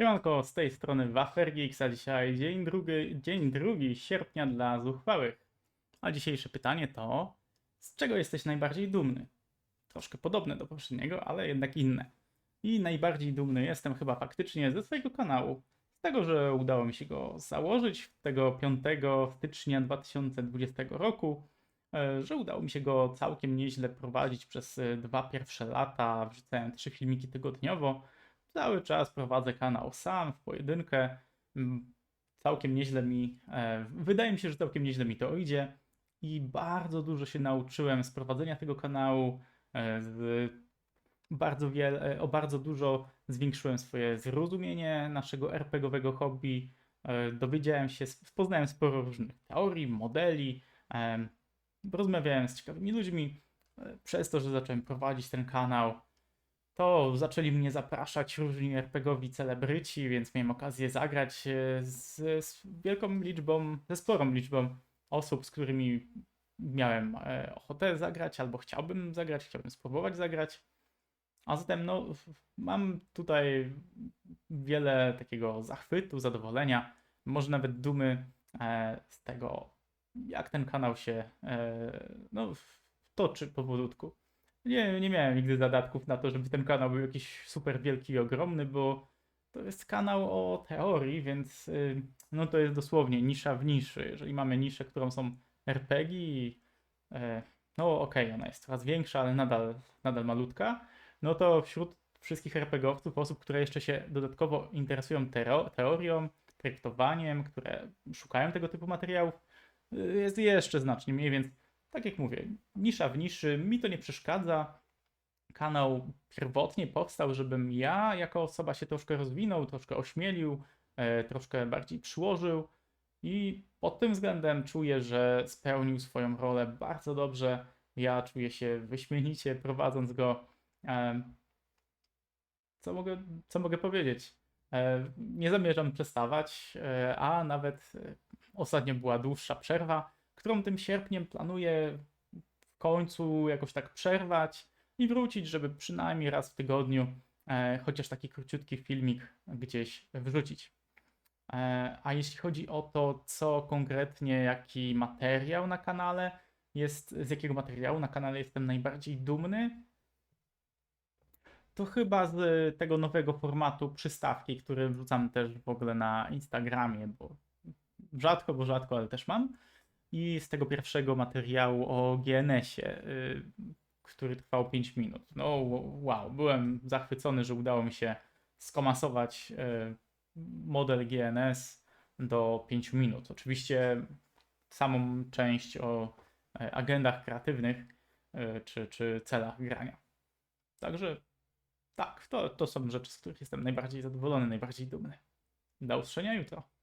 Siemanko, z tej strony Wafergeeks, a dzisiaj dzień drugi, dzień drugi sierpnia dla zuchwałych. A dzisiejsze pytanie to, z czego jesteś najbardziej dumny? Troszkę podobne do poprzedniego, ale jednak inne. I najbardziej dumny jestem chyba faktycznie ze swojego kanału. Z tego, że udało mi się go założyć tego 5 stycznia 2020 roku, e, że udało mi się go całkiem nieźle prowadzić przez e, dwa pierwsze lata, wrzucałem trzy filmiki tygodniowo. Cały czas prowadzę kanał sam, w pojedynkę. Mm, Całkiem nieźle mi, e, wydaje mi się, że całkiem nieźle mi to idzie i bardzo dużo się nauczyłem z prowadzenia tego kanału. e, bardzo wiele, o bardzo dużo zwiększyłem swoje zrozumienie naszego RPGowego hobby. E, Dowiedziałem się, poznałem sporo różnych teorii, modeli, em, rozmawiałem z ciekawymi ludźmi. Przez to, że zacząłem prowadzić ten kanał, to zaczęli mnie zapraszać różni RPGowi celebryci, więc miałem okazję zagrać e, z, z wielką liczbą, ze sporą liczbą osób, z którymi miałem e, ochotę zagrać, albo chciałbym zagrać, chciałbym spróbować zagrać. A zatem no, mam tutaj wiele takiego zachwytu, zadowolenia, może nawet dumy e, z tego, jak ten kanał się no, toczy powolutku. Nie, nie miałem nigdy zadatków na to, żeby ten kanał był jakiś super wielki i ogromny, bo to jest kanał o teorii, więc y, no to jest dosłownie nisza w niszy. Jeżeli mamy niszę, którą są RPG, e, no okej, ona jest coraz większa, ale nadal, nadal malutka, no to wśród wszystkich RPGowców, osób, które jeszcze się dodatkowo interesują teorią, projektowaniem, które szukają tego typu materiałów, y, jest jeszcze znacznie mniej, więc tak jak mówię, nisza w niszy, mi to nie przeszkadza. Kanał pierwotnie powstał, żebym ja jako osoba się troszkę rozwinął, troszkę ośmielił, e, troszkę bardziej przyłożył i pod tym względem czuję, że spełnił swoją rolę bardzo dobrze. Ja czuję się wyśmienicie prowadząc go. Em, Co mogę, co mogę powiedzieć? E, Nie zamierzam przestawać, e, a nawet e, ostatnio była dłuższa przerwa, którą tym sierpniem planuję w końcu jakoś tak przerwać i wrócić, żeby przynajmniej raz w tygodniu e, chociaż taki króciutki filmik gdzieś wrzucić. E, a jeśli chodzi o to, co konkretnie, jaki materiał na kanale jest, z jakiego materiału na kanale jestem najbardziej dumny, to chyba z tego nowego formatu przystawki, który wrzucam też w ogóle na Instagramie, bo rzadko, bo rzadko, ale też mam. I z tego pierwszego materiału o GNS-ie, y, który trwał 5 minut. No wow, byłem zachwycony, że udało mi się skomasować y, model GNS do 5 minut. Oczywiście samą część o e, agendach kreatywnych y, czy, czy celach grania. Także tak, to, to są rzeczy, z których jestem najbardziej zadowolony, najbardziej dumny. Do usłyszenia jutro.